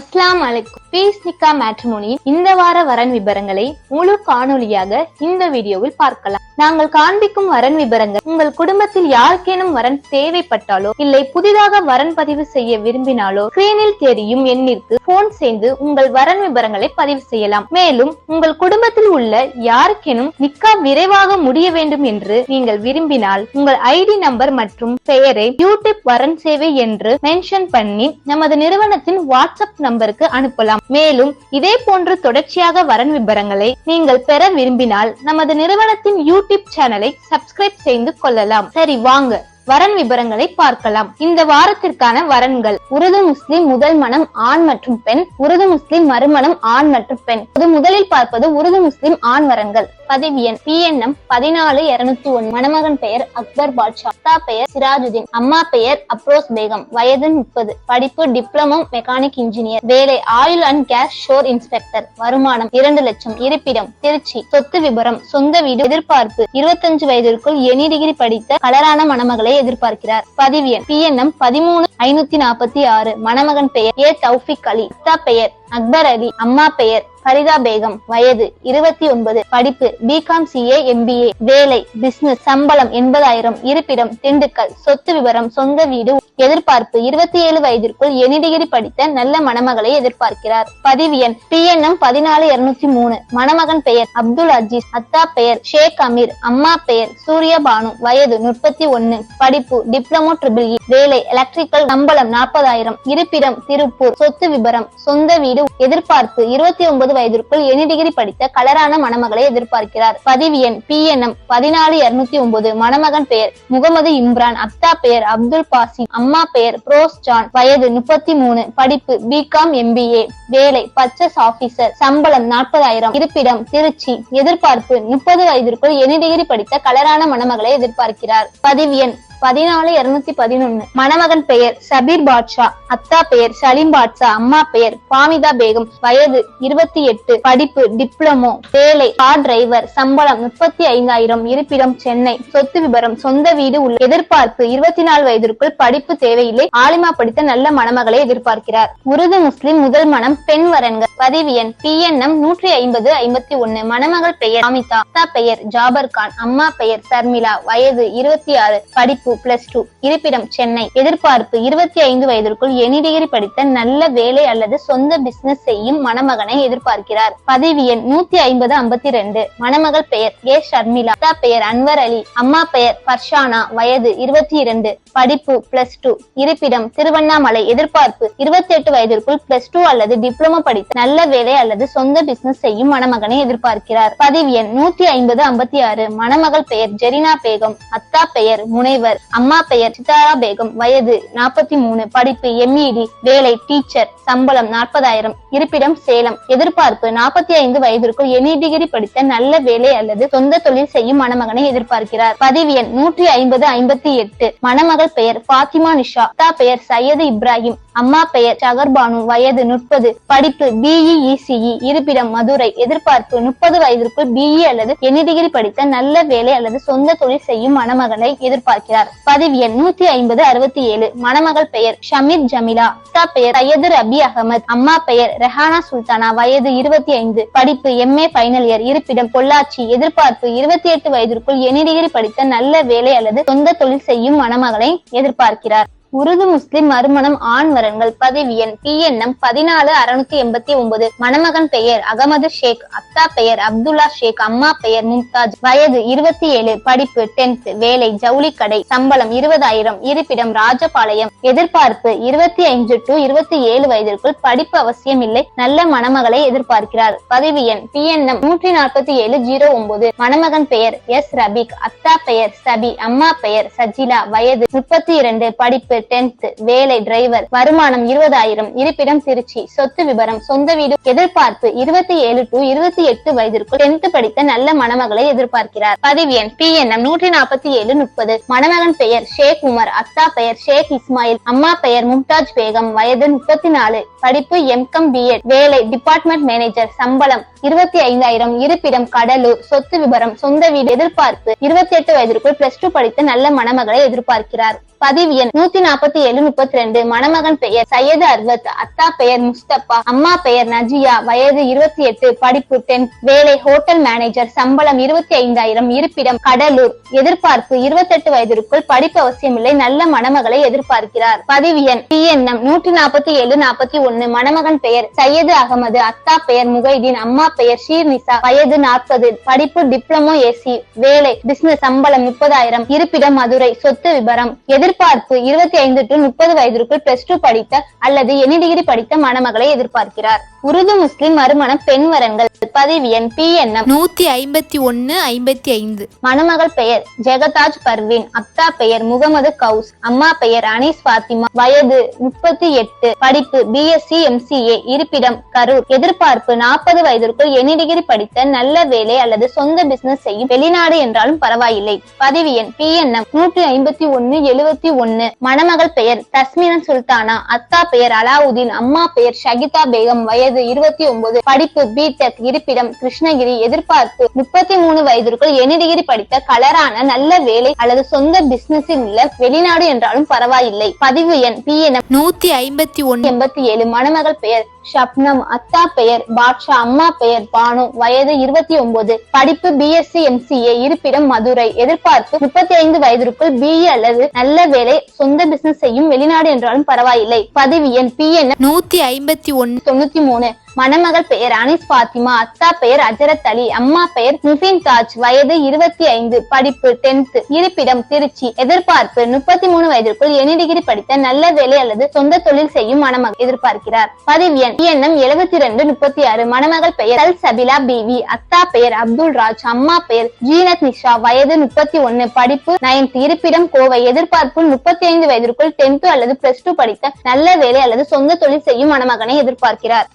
அஸ்லாம் அலைக்கும் பீஸ் நிக்கா மேட்ரிமோனியின் இந்த வார வரன் விபரங்களை முழு காணொலியாக இந்த வீடியோவில் பார்க்கலாம். நாங்கள் காண்பிக்கும் வரன் விபரங்கள் உங்கள் குடும்பத்தில் யாருக்கேனும் வரன் தேவைப்பட்டாலோ இல்லை புதிதாக வரன் பதிவு செய்ய விரும்பினாலோ ஸ்கிரீனில் தெரியும் எண்ணிற்கு போன் செய்து உங்கள் வரன் விபரங்களை பதிவு செய்யலாம். மேலும் உங்கள் குடும்பத்தில் உள்ள யாருக்கேனும் நிக்கா விரைவாக முடிய வேண்டும் என்று நீங்கள் விரும்பினால் உங்கள் ஐடி நம்பர் மற்றும் பெயரை யூடியூப் வரன் சேவை என்று மென்ஷன் பண்ணி நமது நிறுவனத்தின் வாட்ஸ்அப் நம்பருக்கு அனுப்பலாம். மேலும் இதே போன்று தொடர்ச்சியாக வரன் விபரங்களை நீங்கள் பெற விரும்பினால் நமது நிறுவனத்தின் யூடியூப் சேனலை சப்ஸ்கிரைப் செய்து கொள்ளலாம். சரி வாங்க. வரன் விபரங்களை பார்க்கலாம். இந்த வாரத்திற்கான வரன்கள். உருது முஸ்லிம் முதல் மனம் ஆண் மற்றும் பெண் உருது முஸ்லிம் மறுமணம் ஆண் மற்றும் பெண். இது முதலில் பார்ப்பது உருது முஸ்லிம் ஆண் வரன்கள். பதிவு எண் பிஎன்எம் பதினாலு இருநூத்தி ஒன்னு மணமகன் பெயர் அக்பர் பாட்ஷா. அத்தா பெயர் சிராஜுதீன். அம்மா பெயர் அப்ரோஸ் பேகம். வயது முப்பது. படிப்பு டிப்ளமோ மெக்கானிக் இன்ஜினியர். வேலை oil and gas shore inspector. வருமானம் இரண்டு லட்சம். இருப்பிடம் திருச்சி. சொத்து விபரம். சொந்த வீடு எதிர்பார்ப்பு. இருபத்தஞ்சு வயதிற்குள் எனி டிகிரி படித்த கலரான மணமகளை எதிர்பார்க்கிறார். பதிவு எண் பிஎன்எம் பதிமூணு ஐநூத்தி நாற்பத்தி ஆறு. மணமகன் பெயர் ஏ தௌஃபிக் அலி. அத்தா பெயர் அக்பர் அலி. அம்மா பெயர் ஃபரிதா பேகம் வயது இருபத்தி ஒன்பது படிப்பு பிகாம் சிஏ எம்பிஏ வேலை பிசினஸ் சம்பளம் எண்பதாயிரம் இருப்பிடம் திண்டுக்கல் சொத்து விவரம் சொந்த வீடு எதிர்பார்ப்பு இருபத்தி ஏழு வயதிற்குள் எனி டிகிரி படித்த நல்ல மணமகளை எதிர்பார்க்கிறார். பதிவு எண் பிஎன்எம் பதினாலு இருநூத்தி மூணு மணமகன் பெயர் அப்துல் அஜீஸ் அத்தா பெயர் ஷேக் அமீர் அம்மா பெயர் சூர்யா பானு வயது முப்பத்தி ஒன்னு படிப்பு டிப்ளமோ ட்ரிபிள் இ வேலை எலக்ட்ரிக்கல் சம்பளம் நாற்பதாயிரம் இருப்பிடம் திருப்பூர் சொத்து விபரம் சொந்த வீடு எதிர்பார்ப்பு இருபத்தி ஒன்பது வயதிற்குள் எனி டிகிரி படித்த கலரான மணமகளை எதிர்பார்க்கிறார். பதிவு எண் பி பிஎன்எம் பதினாலு இருநூத்தி ஒன்பது. மணமகன் பெயர் முகமது இம்ரான் அப்தா பெயர் அப்துல் பாசி அம்மா பெயர் புரோஸ் ஜான் வயது முப்பத்தி மூணு. படிப்பு பிகாம் எம்பிஏ வேலை பச்சஸ் ஆபீசர். சம்பளம் நாற்பதாயிரம். இருப்பிடம் திருச்சி. எதிர்பார்ப்பு முப்பது வயதிற்குள் எனி டிகிரி படித்த கலரான மணமகளை எதிர்பார்க்கிறார். பதிவு எண் பதினாலு இருநூத்தி பதினொன்னு. மணமகன் பெயர் சபீர் பாட்ஷா அத்தா பெயர் சலீம் பாட்ஷா அம்மா பெயர் பாமிதா பேகம். வயது இருபத்தி எட்டு. படிப்பு டிப்ளமோ வேலை கார் டிரைவர் சம்பளம் முப்பத்தி ஐந்தாயிரம். இருப்பிடம் சென்னை. சொத்து விபரம் சொந்த வீடு உள்ள எதிர்பார்ப்பு இருபத்தி நாலு வயதிற்குள் படிப்பு தேவையில்லை. ஆலிமா படித்த நல்ல மணமகளை எதிர்பார்க்கிறார். உருது முஸ்லிம் முதல் மனம் பெண் வரன்கள். பதிவு எண் எம் நூற்றி ஐம்பது ஐம்பத்தி ஒன்னு. மணமகள் பெயர் அமிதா அத்தா பெயர் ஜாபர் கான் அம்மா பெயர் சர்மிளா. வயது இருபத்தி ஆறு. படிப்பு படிப்பு பிளஸ் டூ இருப்பிடம் சென்னை. எதிர்பார்ப்பு இருபத்தி ஐந்து வயதிற்குள் எனி டிகிரி படித்த நல்ல வேலை அல்லது சொந்த பிசினஸ் செய்யும் மணமகனை எதிர்பார்க்கிறார். பதிவு எண் நூத்தி ஐம்பது ஐம்பத்தி ரெண்டு. மணமகள் பெயர் ஏ. ஷர்மிளா. அத்தா பெயர் அன்வர் அலி. அம்மா பெயர் பர்ஷானா. வயது இருபத்தி இரண்டு. படிப்பு பிளஸ் டூ இருப்பிடம் திருவண்ணாமலை. எதிர்பார்ப்பு இருபத்தி எட்டு வயதிற்குள் பிளஸ் டூ அல்லது டிப்ளமோ படித்த நல்ல வேலை அல்லது சொந்த பிசினஸ் செய்யும் மணமகனை எதிர்பார்க்கிறார். பதிவு எண் நூத்தி ஐம்பது ஐம்பத்தி ஆறு. மணமகள் பெயர் ஜெரினா பேகம். அத்தா பெயர் முனைவர். அம்மா பெயர் சிதாரா பேகம். வயது நாற்பத்தி மூணு. படிப்பு எம்இடி வேலை டீச்சர் சம்பளம் நாற்பதாயிரம். இருப்பிடம் சேலம். எதிர்பார்ப்பு நாற்பத்தி ஐந்து வயதிற்குள் எம்இ டிகிரி படித்த நல்ல வேலை அல்லது சொந்த தொழில் செய்யும் மணமகனை எதிர்பார்க்கிறார். பதிவு எண் நூற்றி ஐம்பது ஐம்பத்தி எட்டு. மணமகள் பெயர் பாத்திமா நிஷா. அத்தா பெயர் சையது இப்ராஹிம். அம்மா பெயர் சகர்பானு வயது முப்பது. படிப்பு பிஇஇசிஇ இருப்பிடம் மதுரை. எதிர்பார்ப்பு முப்பது வயதிற்குள் பிஇ அல்லது எனி டிகிரி படித்த நல்ல வேலை அல்லது சொந்த தொழில் செய்யும் மணமகனை எதிர்பார்க்கிறார். பதிவு எண் நூத்தி ஐம்பது அறுபத்தி ஏழு. மணமகள் பெயர் ஷமீத் ஜமிலா. அத்தா பெயர் சையது ரபி அகமது. அம்மா பெயர் ரெஹானா சுல்தானா. வயது இருபத்தி ஐந்து. படிப்பு எம்ஏ ஃபைனல் இயர் இருப்பிடம் பொள்ளாச்சி. எதிர்பார்ப்பு இருபத்தி எட்டு வயதிற்குள் எனி டிகிரி படித்த நல்ல வேலை அல்லது சொந்த தொழில் செய்யும் மணமகளை எதிர்பார்க்கிறார். உருது முஸ்லிம் மறுமணம் ஆண் வரன்கள் பதிவு எண் பிஎன்எம் பதினாலு அறுநூத்தி எண்பத்தி ஒன்பது. மணமகன் பெயர் அகமது ஷேக் அத்தா பெயர் அப்துல்லா ஷேக் அம்மா பெயர் மும்தாஜ். வயது இருபத்தி ஏழு படிப்பு டென்த் வேலை ஜவுளி கடை சம்பளம் இருபதாயிரம் இருப்பிடம் ராஜபாளையம். எதிர்பார்ப்பு இருபத்தி ஐந்து டு இருபத்தி ஏழு வயதிற்குள் படிப்பு அவசியம் இல்லை. நல்ல மணமகளை எதிர்பார்க்கிறார். பதிவு எண் பி எண்ணம் நூற்றி நாற்பத்தி ஏழு ஜீரோ ஒன்பது. மணமகன் பெயர் எஸ் ரபிக் அத்தா பெயர் சபி அம்மா பெயர் சஜிலா. வயது முப்பத்தி இரண்டு படிப்பு டென்த் வேலை டிரைவர் வருமானம் இருபதாயிரம் இருப்பிடம் திருச்சி சொத்து விபரம் சொந்த வீடு எதிர்பார்ப்பு இருபத்தி ஏழு டு இருபத்தி எட்டு வயதிற்குள் டென்த் படித்த நல்ல மணமகளை எதிர்பார்க்கிறார். பதிவு எண் பி பிஎன்எம் நூற்றி நாற்பத்தி ஏழு முப்பது. மணமகன் பெயர் ஷேக் உமர் அத்தா பெயர் ஷேக் இஸ்மாயில் அம்மா பெயர் மும்தாஜ் பேகம் வயது முப்பத்தி நாலு. படிப்பு எம்கம் பிஎட் வேலை டிபார்ட்மெண்ட் மேனேஜர் சம்பளம் இருபத்தி ஐந்தாயிரம் இருப்பிடம் கடலூர் சொத்து விபரம் சொந்த வீடு எதிர்பார்ப்பு இருபத்தி எட்டு வயதிற்குள் பிளஸ் டூ படித்த நல்ல மணமகளை எதிர்பார்க்கிறார். பதிவு எண் நூத்தி நாற்பத்தி ஏழு முப்பத்தி ரெண்டு மணமகன் பெயர் சையது அர்வத் அத்தா பெயர் முஸ்தபா அம்மா பெயர் நஜியா வயது இருபத்தி எட்டு படிப்பு டென்த் வேலை ஹோட்டல் மேனேஜர் சம்பளம் இருபத்தி ஐந்தாயிரம் இருப்பிடம் கடலூர். எதிர்பார்ப்பு இருபத்தி எட்டு வயதிற்குள் படிப்பு அவசியமில்லை நல்ல மணமகளை எதிர்பார்க்கிறார். பதிவு எண் பி பிஎன்எம் நூற்றி நாற்பத்தி ஏழு நாற்பத்தி ஒன்னு. மணமகன் பெயர் சையது அகமது அத்தா பெயர் முகைதீன் அம்மா பெயர் ஷீர்னிசா வயது நாற்பது படிப்பு டிப்ளமோ ஏசி வேலை பிசினஸ் சம்பளம் முப்பதாயிரம் இருப்பிடம் மதுரை சொத்து விபரம். எதிர்பார்ப்பு இருபத்தி ஐந்து டு முப்பது வயதிற்குள் பிளஸ் டூ படித்த அல்லது எனி டிகிரி படித்த மணமகளை எதிர்பார்க்கிறார். உருது முஸ்லிம் மறுமணம் பெண் வரன்கள். பதிவு எண் பிஎன்எம் நூற்றி ஐம்பத்தி ஒன்று ஐம்பத்தி ஐந்து. மணமகள் பெயர் ஜெகதாஜ் பர்வீன் அத்தா பெயர் முகமது கவுஸ் அம்மா பெயர் அனீஸ் பாத்திமா வயது முப்பத்தி எட்டு படிப்பு பிஎஸ்சி எம்சிஏ இருப்பிடம் கரூர். எதிர்பார்ப்பு நாற்பது வயதிற்குள் எனி டிகிரி படித்த நல்ல வேலை அல்லது சொந்த பிசினஸ் செய்யும் வெளிநாடு என்றாலும் பரவாயில்லை. பதிவு எண் பிஎன்எம் நூற்றி ஐம்பத்தி ஒன்னு எழுவத்தி ஒன்னு. மணமகள் பெயர் தஸ்மினா சுல்தானா அத்தா பெயர் அலாவுதீன் அம்மா பெயர் ஷகிதா பேகம் வயது இருபத்தி ஒன்பது படிப்பு பிடெக் இருப்பிடம் கிருஷ்ணகிரி எதிர்பார்ப்பு முப்பத்தி மூணு வயதிற்குள் எனி டிகிரி படித்த கலரான நல்ல வேலை அல்லது சொந்த பிசினஸில் உள்ள வெளிநாடு என்றாலும் பரவாயில்லை. பதிவு எண் பிஎன்எம் நூற்றி ஐம்பத்தி ஒன்று. எண்பத்தி ஏழு. மணமகள் பெயர் ஷப்னம் அத்தா பெயர் பாட்ஷா அம்மா பெயர் பானு வயது இருபத்தி ஒன்பது படிப்பு பிஎஸ்சி எம்சிஏ இருப்பிடம் மதுரை எதிர்பார்ப்பு முப்பத்தி ஐந்து வயதிற்குள் பிஇ அல்லது நல்ல வேலை சொந்த பிசினஸ் செய்யும் வெளிநாடு என்றாலும் பரவாயில்லை. பதிவு எண் பி என் நூத்தி ஐம்பத்தி ஒன்னு தொண்ணூத்தி மூணு. மணமகள் பெயர் அனிஸ் பாத்திமா அத்தா பெயர் அஜரத் அலி அம்மா பெயர் முஃபின் தாஜ். வயது இருபத்தி ஐந்து படிப்பு டென்த் இருப்பிடம் திருச்சி. எதிர்பார்ப்பு முப்பத்தி மூணு வயதிற்குள் எனி டிகிரி படித்த நல்ல வேலை அல்லது சொந்த தொழில் செய்யும் மணமகள் எதிர்பார்க்கிறார். பதிவு எண் எண்ணம் எழுபத்தி ரெண்டு முப்பத்தி ஆறு. மணமகள் பெயர் அல் சபிலா பிவி அத்தா பெயர் அப்துல் ராஜ் அம்மா பெயர் ஜீனத் நிஷா. வயது முப்பத்தி ஒன்னு படிப்பு நைன்த் இருப்பிடம் கோவை. எதிர்பார்ப்பு முப்பத்தி ஐந்து வயதிற்குள் டென்த் அல்லது பிளஸ் டூ படித்த நல்ல வேலை அல்லது சொந்த தொழில் செய்யும் மணமகனை எதிர்பார்க்கிறார்.